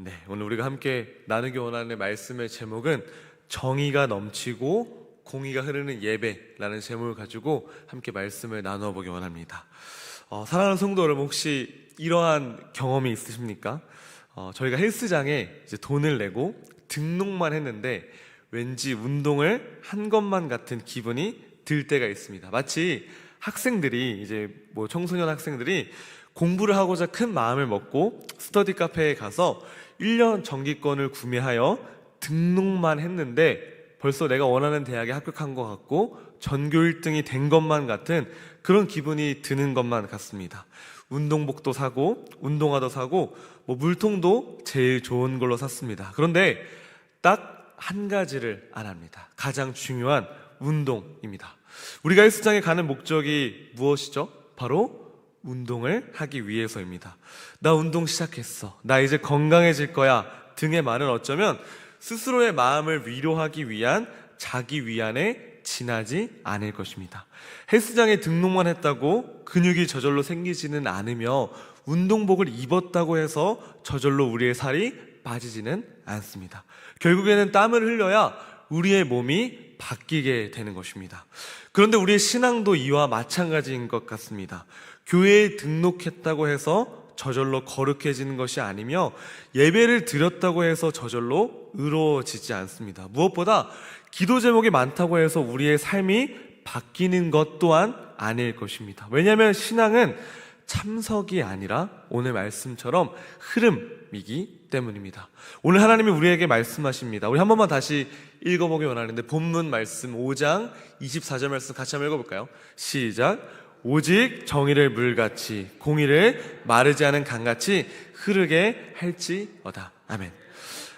네, 오늘 우리가 함께 나누기 원하는 말씀의 제목은 정의가 넘치고 공의가 흐르는 예배라는 제목을 가지고 함께 말씀을 나누어 보기 원합니다. 어, 사랑하는 성도 여러분 혹시 이러한 경험이 있으십니까? 어, 저희가 헬스장에 이제 돈을 내고 등록만 했는데 왠지 운동을 한 것만 같은 기분이 들 때가 있습니다. 마치 학생들이 이제 뭐 청소년 학생들이 공부를 하고자 큰 마음을 먹고 스터디 카페에 가서 1년 정기권을 구매하여 등록만 했는데 벌써 내가 원하는 대학에 합격한 것 같고 전교 1등이 된 것만 같은 그런 기분이 드는 것만 같습니다. 운동복도 사고 운동화도 사고 뭐 물통도 제일 좋은 걸로 샀습니다. 그런데 딱 한 가지를 안 합니다. 가장 중요한 운동입니다. 우리가 헬스장에 가는 목적이 무엇이죠? 바로 운동을 하기 위해서입니다. 나 운동 시작했어. 나 이제 건강해질 거야. 등의 말은 어쩌면 스스로의 마음을 위로하기 위한 자기 위안에 지나지 않을 것입니다. 헬스장에 등록만 했다고 근육이 저절로 생기지는 않으며 운동복을 입었다고 해서 저절로 우리의 살이 빠지지는 않습니다. 결국에는 땀을 흘려야 우리의 몸이 바뀌게 되는 것입니다. 그런데 우리의 신앙도 이와 마찬가지인 것 같습니다. 교회에 등록했다고 해서 저절로 거룩해지는 것이 아니며 예배를 드렸다고 해서 저절로 의로워지지 않습니다. 무엇보다 기도 제목이 많다고 해서 우리의 삶이 바뀌는 것 또한 아닐 것입니다. 왜냐하면 신앙은 참석이 아니라 오늘 말씀처럼 흐름이기 때문입니다. 오늘 하나님이 우리에게 말씀하십니다. 우리 한 번만 다시 읽어보기 원하는데 본문 말씀 5장 24절 말씀 같이 한번 읽어볼까요? 시작. 오직 정의를 물같이 공의를 마르지 않은 강같이 흐르게 할지어다. 아멘.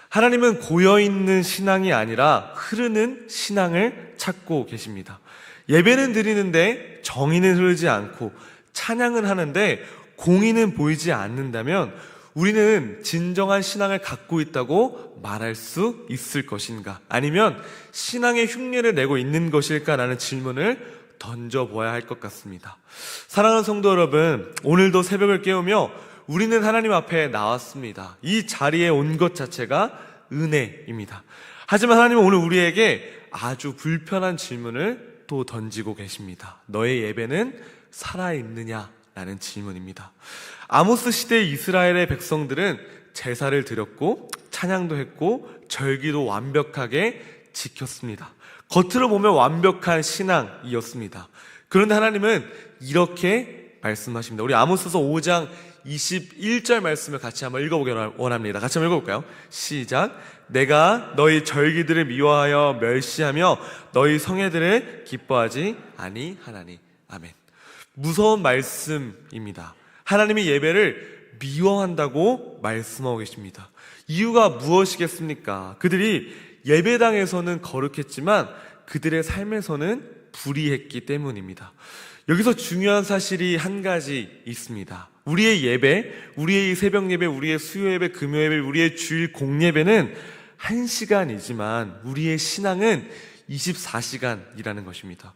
하나님은 고여 있는 신앙이 아니라 흐르는 신앙을 찾고 계십니다. 예배는 드리는데 정의는 흐르지 않고 찬양은 하는데 공의는 보이지 않는다면 우리는 진정한 신앙을 갖고 있다고 말할 수 있을 것인가? 아니면 신앙의 흉내를 내고 있는 것일까라는 질문을 던져보아야 할 것 같습니다. 사랑하는 성도 여러분, 오늘도 새벽을 깨우며 우리는 하나님 앞에 나왔습니다. 이 자리에 온 것 자체가 은혜입니다. 하지만 하나님은 오늘 우리에게 아주 불편한 질문을 또 던지고 계십니다. 너의 예배는 살아있느냐? 라는 질문입니다. 아모스 시대 이스라엘의 백성들은 제사를 드렸고 찬양도 했고 절기도 완벽하게 지켰습니다. 겉으로 보면 완벽한 신앙이었습니다. 그런데 하나님은 이렇게 말씀하십니다. 우리 아모스서 5장 21절 말씀을 같이 한번 읽어보기 원합니다. 같이 한번 읽어볼까요? 시작. 내가 너희 절기들을 미워하여 멸시하며 너희 성애들을 기뻐하지 아니하나니. 아멘. 무서운 말씀입니다. 하나님이 예배를 미워한다고 말씀하고 계십니다. 이유가 무엇이겠습니까? 그들이 예배당에서는 거룩했지만 그들의 삶에서는 불의했기 때문입니다. 여기서 중요한 사실이 한 가지 있습니다. 우리의 예배, 우리의 새벽 예배, 우리의 수요 예배, 금요 예배, 우리의 주일 공 예배는 한 시간이지만 우리의 신앙은 24시간이라는 것입니다.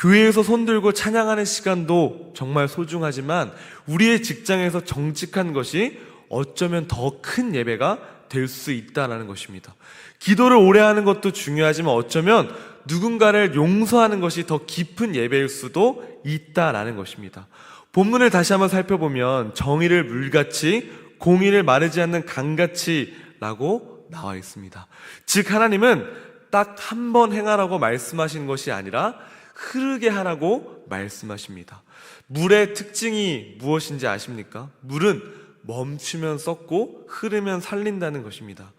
교회에서 손들고 찬양하는 시간도 정말 소중하지만 우리의 직장에서 정직한 것이 어쩌면 더 큰 예배가 될 수 있다라는 것입니다. 기도를 오래 하는 것도 중요하지만 어쩌면 누군가를 용서하는 것이 더 깊은 예배일 수도 있다라는 것입니다. 본문을 다시 한번 살펴보면 정의를 물같이 공의를 마르지 않는 강같이라고 나와 있습니다. 즉 하나님은 딱 한 번 행하라고 말씀하신 것이 아니라 흐르게 하라고 말씀하십니다. 물의 특징이 무엇인지 아십니까? 물은 멈추면 썩고 흐르면 살린다는 것입니다.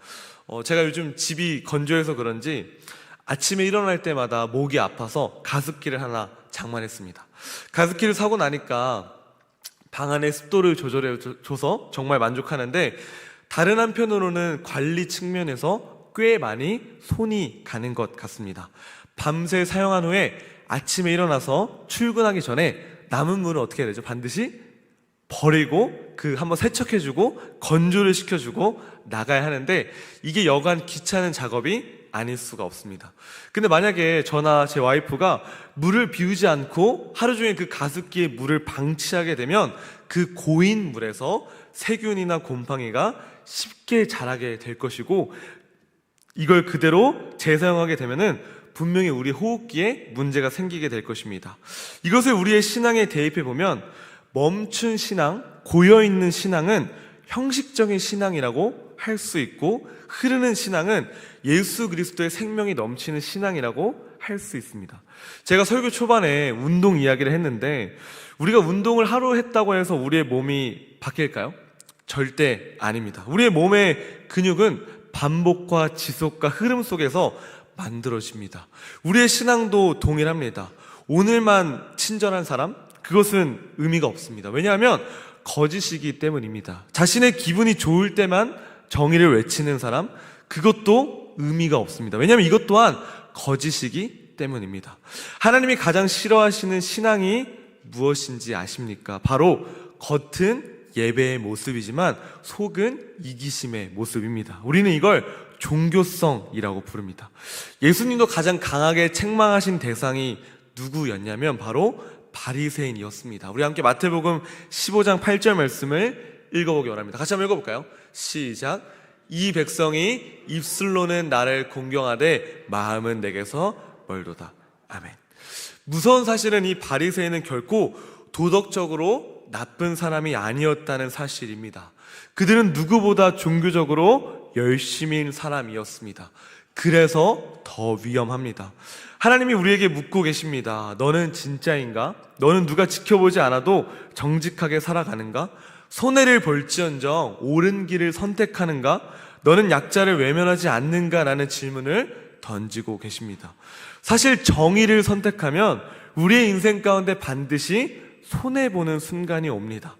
어, 제가 요즘 집이 건조해서 그런지 아침에 일어날 때마다 목이 아파서 가습기를 하나 장만했습니다. 가습기를 사고 나니까 방 안에 습도를 조절해 줘서 정말 만족하는데 다른 한편으로는 관리 측면에서 꽤 많이 손이 가는 것 같습니다. 밤새 사용한 후에 아침에 일어나서 출근하기 전에 남은 물은 어떻게 해야 되죠? 반드시 버리고 그 한번 세척해주고 건조를 시켜주고 나가야 하는데 이게 여간 귀찮은 작업이 아닐 수가 없습니다. 근데 만약에 저나 제 와이프가 물을 비우지 않고 하루 종일 그 가습기에 물을 방치하게 되면 그 고인 물에서 세균이나 곰팡이가 쉽게 자라게 될 것이고 이걸 그대로 재사용하게 되면은 분명히 우리 호흡기에 문제가 생기게 될 것입니다. 이것을 우리의 신앙에 대입해 보면 멈춘 신앙, 고여 있는 신앙은 형식적인 신앙이라고 할 수 있고 흐르는 신앙은 예수 그리스도의 생명이 넘치는 신앙이라고 할 수 있습니다. 제가 설교 초반에 운동 이야기를 했는데 우리가 운동을 하루 했다고 해서 우리의 몸이 바뀔까요? 절대 아닙니다. 우리의 몸의 근육은 반복과 지속과 흐름 속에서 만들어집니다. 우리의 신앙도 동일합니다. 오늘만 친절한 사람? 그것은 의미가 없습니다. 왜냐하면 거짓이기 때문입니다. 자신의 기분이 좋을 때만 정의를 외치는 사람? 그것도 의미가 없습니다. 왜냐하면 이것 또한 거짓이기 때문입니다. 하나님이 가장 싫어하시는 신앙이 무엇인지 아십니까? 바로 겉은 예배의 모습이지만 속은 이기심의 모습입니다. 우리는 이걸 종교성이라고 부릅니다. 예수님도 가장 강하게 책망하신 대상이 누구였냐면 바로 바리새인이었습니다. 우리 함께 마태복음 15장 8절 말씀을 읽어보기 원합니다. 같이 한번 읽어볼까요? 시작. 이 백성이 입술로는 나를 공경하되 마음은 내게서 멀도다. 아멘. 무서운 사실은 이 바리새인은 결코 도덕적으로 나쁜 사람이 아니었다는 사실입니다. 그들은 누구보다 종교적으로 열심인 사람이었습니다. 그래서 더 위험합니다. 하나님이 우리에게 묻고 계십니다. 너는 진짜인가? 너는 누가 지켜보지 않아도 정직하게 살아가는가? 손해를 볼지언정 옳은 길을 선택하는가? 너는 약자를 외면하지 않는가? 라는 질문을 던지고 계십니다. 사실 정의를 선택하면 우리의 인생 가운데 반드시 손해보는 순간이 옵니다.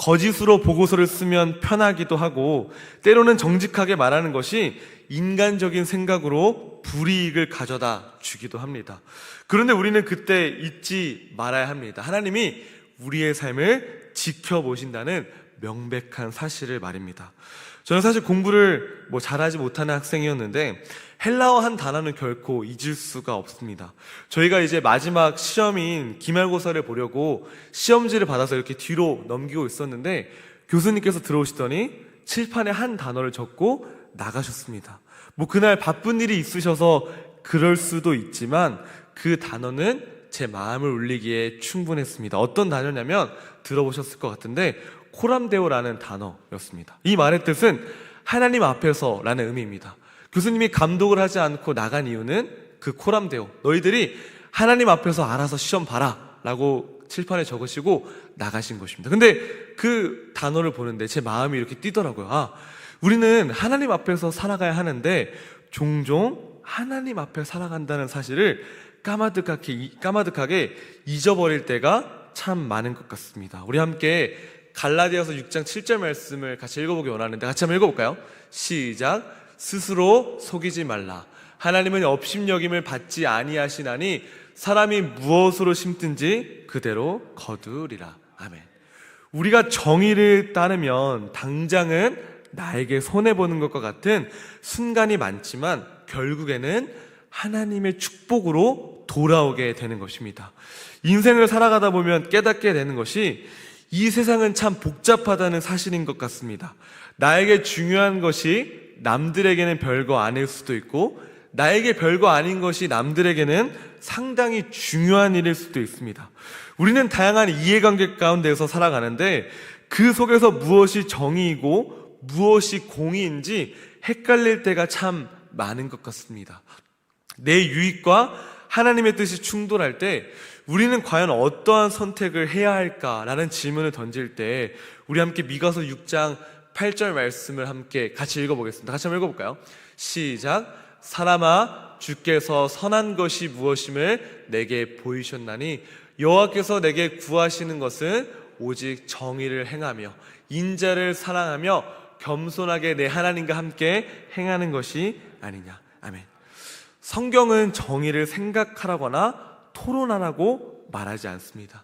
거짓으로 보고서를 쓰면 편하기도 하고 때로는 정직하게 말하는 것이 인간적인 생각으로 불이익을 가져다 주기도 합니다. 그런데 우리는 그때 잊지 말아야 합니다. 하나님이 우리의 삶을 지켜보신다는 명백한 사실을 말입니다. 저는 사실 공부를 뭐 잘하지 못하는 학생이었는데 헬라어 한 단어는 결코 잊을 수가 없습니다. 저희가 이제 마지막 시험인 기말고사를 보려고 시험지를 받아서 이렇게 뒤로 넘기고 있었는데 교수님께서 들어오시더니 칠판에 한 단어를 적고 나가셨습니다. 뭐 그날 바쁜 일이 있으셔서 그럴 수도 있지만 그 단어는 제 마음을 울리기에 충분했습니다. 어떤 단어냐면 들어보셨을 것 같은데 코람데오라는 단어였습니다. 이 말의 뜻은 하나님 앞에서라는 의미입니다. 교수님이 감독을 하지 않고 나간 이유는 그 코람데오. 너희들이 하나님 앞에서 알아서 시험 봐라. 라고 칠판에 적으시고 나가신 것입니다. 근데 그 단어를 보는데 제 마음이 이렇게 뛰더라고요. 아, 우리는 하나님 앞에서 살아가야 하는데 종종 하나님 앞에 살아간다는 사실을 까마득하게, 까마득하게 잊어버릴 때가 참 많은 것 같습니다. 우리 함께 갈라디아서 6장 7절 말씀을 같이 읽어보기 원하는데 같이 한번 읽어볼까요? 시작. 스스로 속이지 말라. 하나님은 업심여김을 받지 아니하시나니 사람이 무엇으로 심든지 그대로 거두리라. 아멘. 우리가 정의를 따르면 당장은 나에게 손해보는 것과 같은 순간이 많지만 결국에는 하나님의 축복으로 돌아오게 되는 것입니다. 인생을 살아가다 보면 깨닫게 되는 것이 이 세상은 참 복잡하다는 사실인 것 같습니다. 나에게 중요한 것이 남들에게는 별거 아닐 수도 있고 나에게 별거 아닌 것이 남들에게는 상당히 중요한 일일 수도 있습니다. 우리는 다양한 이해관계 가운데서 살아가는데 그 속에서 무엇이 정의이고 무엇이 공의인지 헷갈릴 때가 참 많은 것 같습니다. 내 유익과 하나님의 뜻이 충돌할 때 우리는 과연 어떠한 선택을 해야 할까라는 질문을 던질 때 우리 함께 미가서 6장 8절 말씀을 함께 같이 읽어보겠습니다. 같이 한번 읽어볼까요? 시작. 사람아, 주께서 선한 것이 무엇임을 내게 보이셨나니 여호와께서 내게 구하시는 것은 오직 정의를 행하며 인자를 사랑하며 겸손하게 내 하나님과 함께 행하는 것이 아니냐. 성경은 정의를 생각하라거나 토론하라고 말하지 않습니다.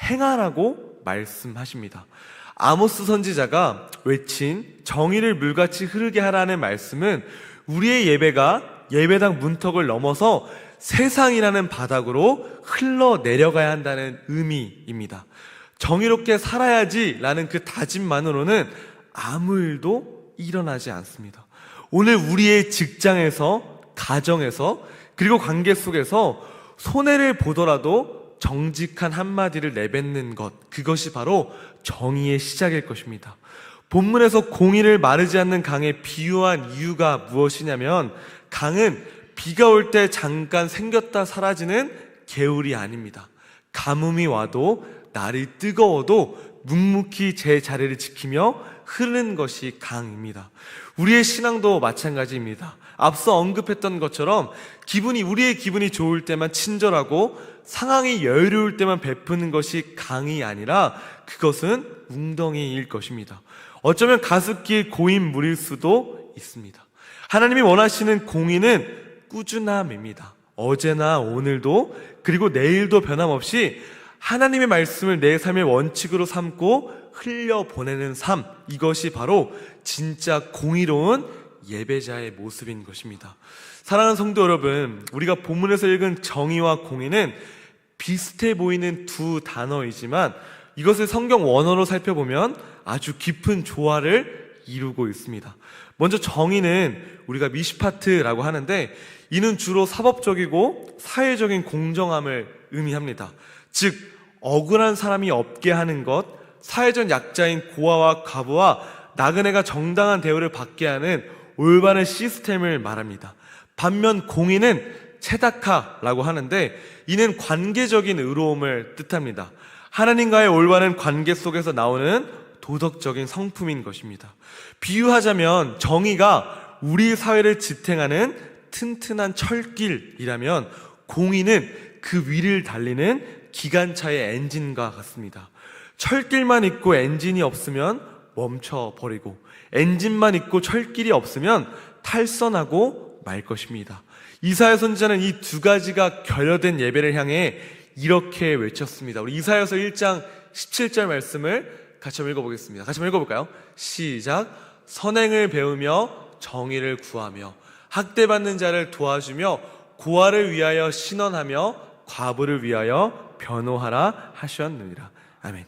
행하라고 말씀하십니다. 아모스 선지자가 외친 정의를 물같이 흐르게 하라는 말씀은 우리의 예배가 예배당 문턱을 넘어서 세상이라는 바닥으로 흘러 내려가야 한다는 의미입니다. 정의롭게 살아야지 라는 그 다짐만으로는 아무 일도 일어나지 않습니다. 오늘 우리의 직장에서, 가정에서, 그리고 관계 속에서 손해를 보더라도 정직한 한마디를 내뱉는 것, 그것이 바로 정의의 시작일 것입니다. 본문에서 공의를 마르지 않는 강에 비유한 이유가 무엇이냐면 강은 비가 올 때 잠깐 생겼다 사라지는 개울이 아닙니다. 가뭄이 와도 날이 뜨거워도 묵묵히 제 자리를 지키며 흐르는 것이 강입니다. 우리의 신앙도 마찬가지입니다. 앞서 언급했던 것처럼 기분이 우리의 기분이 좋을 때만 친절하고 상황이 여유로울 때만 베푸는 것이 강이 아니라 그것은 웅덩이일 것입니다. 어쩌면 가습기의 고인 물일 수도 있습니다. 하나님이 원하시는 공의는 꾸준함입니다. 어제나 오늘도 그리고 내일도 변함없이 하나님의 말씀을 내 삶의 원칙으로 삼고 흘려 보내는 삶 이것이 바로 진짜 공의로운 예배자의 모습인 것입니다. 사랑하는 성도 여러분, 우리가 본문에서 읽은 정의와 공의는 비슷해 보이는 두 단어이지만 이것을 성경 원어로 살펴보면 아주 깊은 조화를 이루고 있습니다. 먼저 정의는 우리가 미시파트라고 하는데 이는 주로 사법적이고 사회적인 공정함을 의미합니다. 즉 억울한 사람이 없게 하는 것, 사회적 약자인 고아와 과부와 나그네가 정당한 대우를 받게 하는 올바른 시스템을 말합니다. 반면 공의는 체다카라고 하는데 이는 관계적인 의로움을 뜻합니다. 하나님과의 올바른 관계 속에서 나오는 도덕적인 성품인 것입니다. 비유하자면 정의가 우리 사회를 지탱하는 튼튼한 철길이라면 공의는 그 위를 달리는 기관차의 엔진과 같습니다. 철길만 있고 엔진이 없으면 멈춰버리고 엔진만 있고 철길이 없으면 탈선하고 말 것입니다. 이사야 선지자는 이 두 가지가 결여된 예배를 향해 이렇게 외쳤습니다. 우리 이사야서 1장 17절 말씀을 같이 한번 읽어보겠습니다. 같이 한번 읽어볼까요? 시작. 선행을 배우며 정의를 구하며 학대받는 자를 도와주며 고아를 위하여 신원하며 과부를 위하여 변호하라 하셨느니라. 아멘.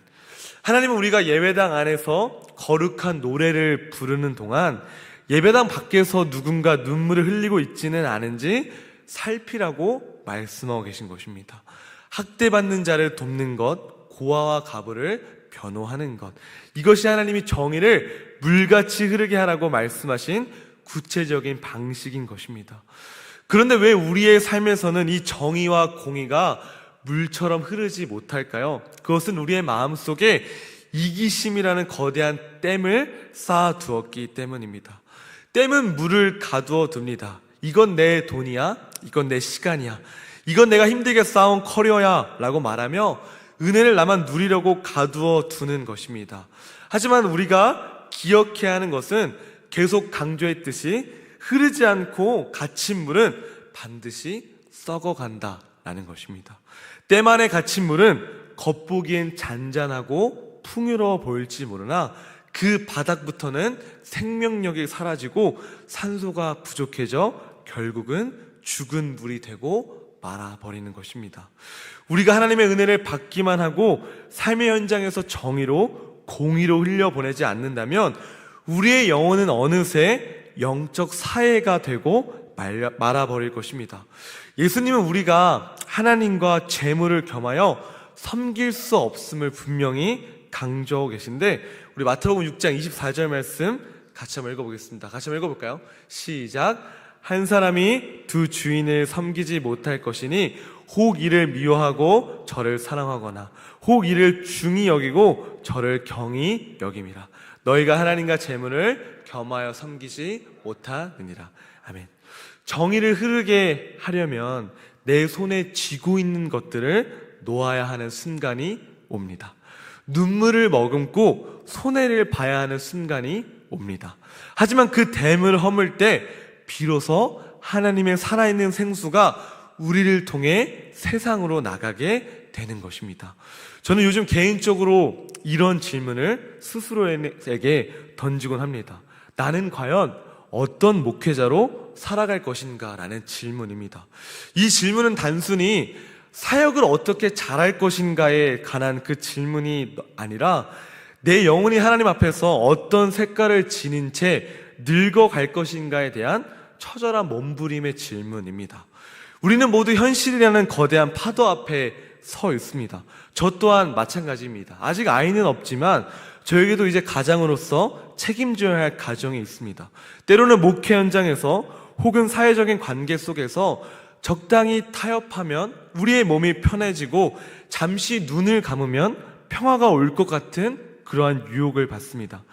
하나님은 우리가 예배당 안에서 거룩한 노래를 부르는 동안 예배당 밖에서 누군가 눈물을 흘리고 있지는 않은지 살피라고 말씀하고 계신 것입니다. 학대받는 자를 돕는 것, 고아와 가부를 변호하는 것. 이것이 하나님이 정의를 물같이 흐르게 하라고 말씀하신 구체적인 방식인 것입니다. 그런데 왜 우리의 삶에서는 이 정의와 공의가 물처럼 흐르지 못할까요? 그것은 우리의 마음 속에 이기심이라는 거대한 댐을 쌓아 두었기 때문입니다. 댐은 물을 가두어 둡니다. 이건 내 돈이야. 이건 내 시간이야. 이건 내가 힘들게 쌓아온 커리어야. 라고 말하며 은혜를 나만 누리려고 가두어 두는 것입니다. 하지만 우리가 기억해야 하는 것은 계속 강조했듯이 흐르지 않고 갇힌 물은 반드시 썩어간다. 라는 것입니다. 댐 안에 갇힌 물은 겉보기엔 잔잔하고 풍요로워 보일지 모르나 그 바닥부터는 생명력이 사라지고 산소가 부족해져 결국은 죽은 물이 되고 말아버리는 것입니다. 우리가 하나님의 은혜를 받기만 하고 삶의 현장에서 정의로 공의로 흘려보내지 않는다면 우리의 영혼은 어느새 영적 사회가 되고 말아버릴 것입니다. 예수님은 우리가 하나님과 재물을 겸하여 섬길 수 없음을 분명히 강조하고 계신데 우리 마태복음 6장 24절 말씀 같이 한번 읽어보겠습니다. 같이 한번 읽어볼까요? 시작. 한 사람이 두 주인을 섬기지 못할 것이니 혹 이를 미워하고 저를 사랑하거나 혹 이를 중히 여기고 저를 경히 여김이라. 너희가 하나님과 재물을 겸하여 섬기지 못하느니라. 아멘. 정의를 흐르게 하려면 내 손에 쥐고 있는 것들을 놓아야 하는 순간이 옵니다. 눈물을 머금고 손해를 봐야 하는 순간이 옵니다. 하지만 그 댐을 허물 때 비로소 하나님의 살아있는 생수가 우리를 통해 세상으로 나가게 되는 것입니다. 저는 요즘 개인적으로 이런 질문을 스스로에게 던지곤 합니다. 나는 과연 어떤 목회자로 살아갈 것인가? 라는 질문입니다. 이 질문은 단순히 사역을 어떻게 잘할 것인가에 관한 그 질문이 아니라 내 영혼이 하나님 앞에서 어떤 색깔을 지닌 채 늙어갈 것인가에 대한 처절한 몸부림의 질문입니다. 우리는 모두 현실이라는 거대한 파도 앞에 서 있습니다. 저 또한 마찬가지입니다. 아직 아이는 없지만 저에게도 이제 가장으로서 책임져야 할 가정이 있습니다. 때로는 목회 현장에서 혹은 사회적인 관계 속에서 적당히 타협하면 우리의 몸이 편해지고 잠시 눈을 감으면 평화가 올 것 같은 그러한 유혹을 받습니다.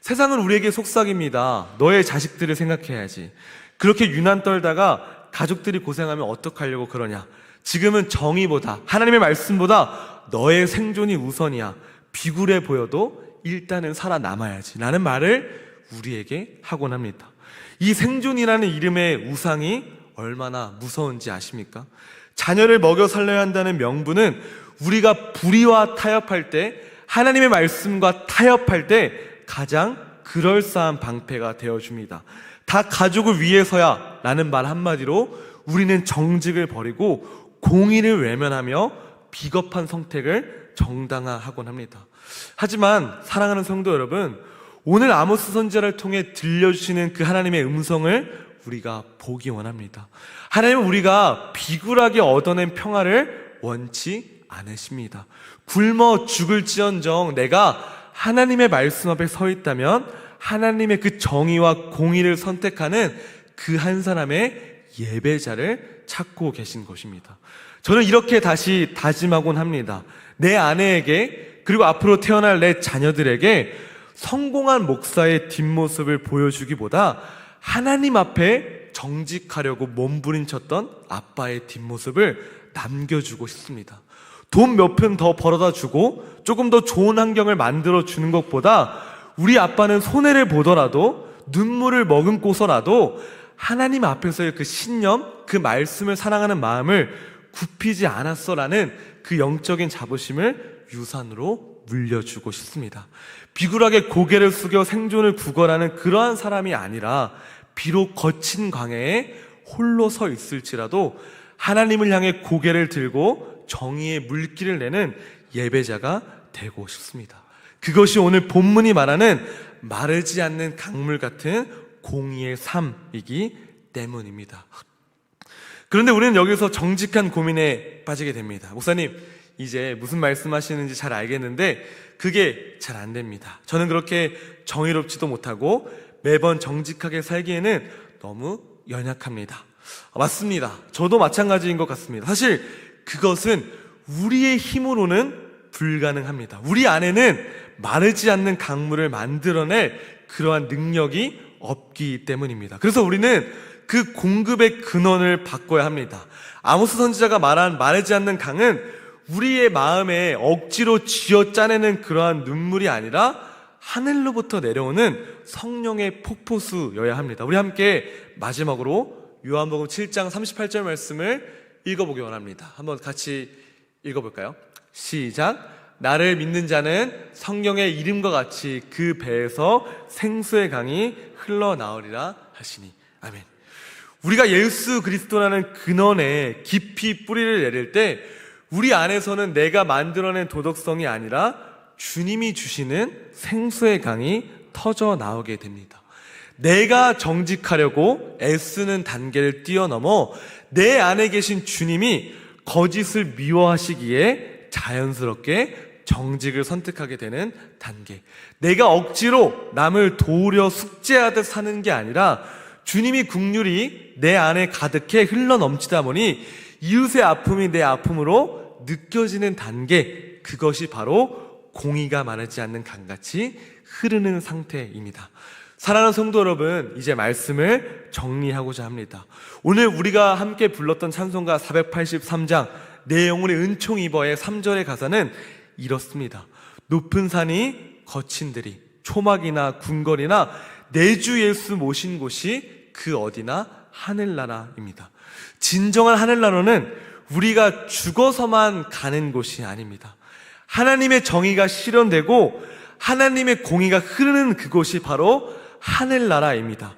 세상은 우리에게 속삭입니다. 너의 자식들을 생각해야지. 그렇게 유난 떨다가 가족들이 고생하면 어떡하려고 그러냐. 지금은 정의보다, 하나님의 말씀보다 너의 생존이 우선이야. 비굴해 보여도 일단은 살아남아야지. 라는 말을 우리에게 하곤 합니다. 이 생존이라는 이름의 우상이 얼마나 무서운지 아십니까? 자녀를 먹여 살려야 한다는 명분은 우리가 불의와 타협할 때, 하나님의 말씀과 타협할 때 가장 그럴싸한 방패가 되어줍니다. 다 가족을 위해서야 라는 말 한마디로 우리는 정직을 버리고 공의를 외면하며 비겁한 선택을 정당화하곤 합니다. 하지만 사랑하는 성도 여러분, 오늘 아모스 선지자를 통해 들려주시는 그 하나님의 음성을 우리가 보기 원합니다. 하나님은 우리가 비굴하게 얻어낸 평화를 원치 않으십니다. 굶어 죽을지언정 내가 하나님의 말씀 앞에 서 있다면 하나님의 그 정의와 공의를 선택하는 그 한 사람의 예배자를 찾고 계신 것입니다. 저는 이렇게 다시 다짐하곤 합니다. 내 아내에게 그리고 앞으로 태어날 내 자녀들에게 성공한 목사의 뒷모습을 보여주기보다 하나님 앞에 정직하려고 몸부림쳤던 아빠의 뒷모습을 남겨주고 싶습니다. 돈 몇 푼 더 벌어다 주고 조금 더 좋은 환경을 만들어 주는 것보다 우리 아빠는 손해를 보더라도 눈물을 머금고서라도 하나님 앞에서의 그 신념, 그 말씀을 사랑하는 마음을 굽히지 않았어라는 그 영적인 자부심을 유산으로 물려주고 싶습니다. 비굴하게 고개를 숙여 생존을 구걸하는 그러한 사람이 아니라 비록 거친 광야에 홀로 서 있을지라도 하나님을 향해 고개를 들고 정의의 물길을 내는 예배자가 되고 싶습니다. 그것이 오늘 본문이 말하는 마르지 않는 강물 같은 공의의 삶이기 때문입니다. 그런데 우리는 여기서 정직한 고민에 빠지게 됩니다. 목사님, 이제 무슨 말씀하시는지 잘 알겠는데 그게 잘 안 됩니다. 저는 그렇게 정의롭지도 못하고 매번 정직하게 살기에는 너무 연약합니다. 맞습니다. 저도 마찬가지인 것 같습니다. 사실 그것은 우리의 힘으로는 불가능합니다. 우리 안에는 마르지 않는 강물을 만들어낼 그러한 능력이 없기 때문입니다. 그래서 우리는 그 공급의 근원을 바꿔야 합니다. 아모스 선지자가 말한 마르지 않는 강은 우리의 마음에 억지로 쥐어 짜내는 그러한 눈물이 아니라 하늘로부터 내려오는 성령의 폭포수여야 합니다. 우리 함께 마지막으로 요한복음 7장 38절 말씀을 읽어보기 원합니다. 한번 같이 읽어볼까요? 시작. 나를 믿는 자는 성령의 이름과 같이 그 배에서 생수의 강이 흘러나오리라 하시니. 아멘. 우리가 예수 그리스도라는 근원에 깊이 뿌리를 내릴 때 우리 안에서는 내가 만들어낸 도덕성이 아니라 주님이 주시는 생수의 강이 터져 나오게 됩니다. 내가 정직하려고 애쓰는 단계를 뛰어넘어 내 안에 계신 주님이 거짓을 미워하시기에 자연스럽게 정직을 선택하게 되는 단계. 내가 억지로 남을 도우려 숙제하듯 사는 게 아니라 주님이 국률이 내 안에 가득해 흘러 넘치다 보니 이웃의 아픔이 내 아픔으로 느껴지는 단계. 그것이 바로 공의가 많지 않는 강같이 흐르는 상태입니다. 사랑하는 성도 여러분, 이제 말씀을 정리하고자 합니다. 오늘 우리가 함께 불렀던 찬송가 483장 내 영혼의 은총 입어의 3절의 가사는 이렇습니다. 높은 산이 거친들이 초막이나 궁궐이나 내주 예수 모신 곳이 그 어디나 하늘나라입니다. 진정한 하늘나라는 우리가 죽어서만 가는 곳이 아닙니다. 하나님의 정의가 실현되고 하나님의 공의가 흐르는 그곳이 바로 하늘나라입니다.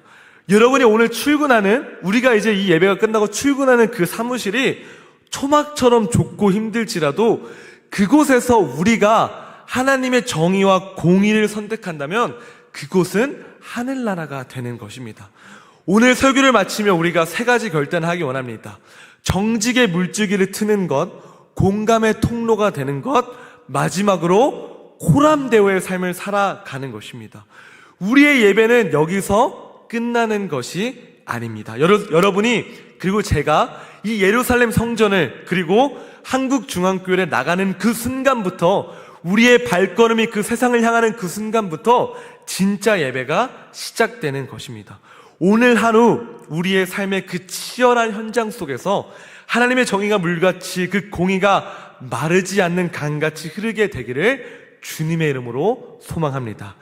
여러분이 오늘 출근하는 우리가 이제 이 예배가 끝나고 출근하는 그 사무실이 초막처럼 좁고 힘들지라도 그곳에서 우리가 하나님의 정의와 공의를 선택한다면 그곳은 하늘나라가 되는 것입니다. 오늘 설교를 마치며 우리가 세 가지 결단을 하기 원합니다. 정직의 물줄기를 트는 것, 공감의 통로가 되는 것, 마지막으로 호람대오의 삶을 살아가는 것입니다. 우리의 예배는 여기서 끝나는 것이 아닙니다. 여러, 여러분이 그리고 제가 이 예루살렘 성전을 그리고 한국 중앙교회에 나가는 그 순간부터 우리의 발걸음이 그 세상을 향하는 그 순간부터 진짜 예배가 시작되는 것입니다. 오늘 하루 우리의 삶의 그 치열한 현장 속에서 하나님의 정의가 물같이 그 공의가 마르지 않는 강같이 흐르게 되기를 주님의 이름으로 소망합니다.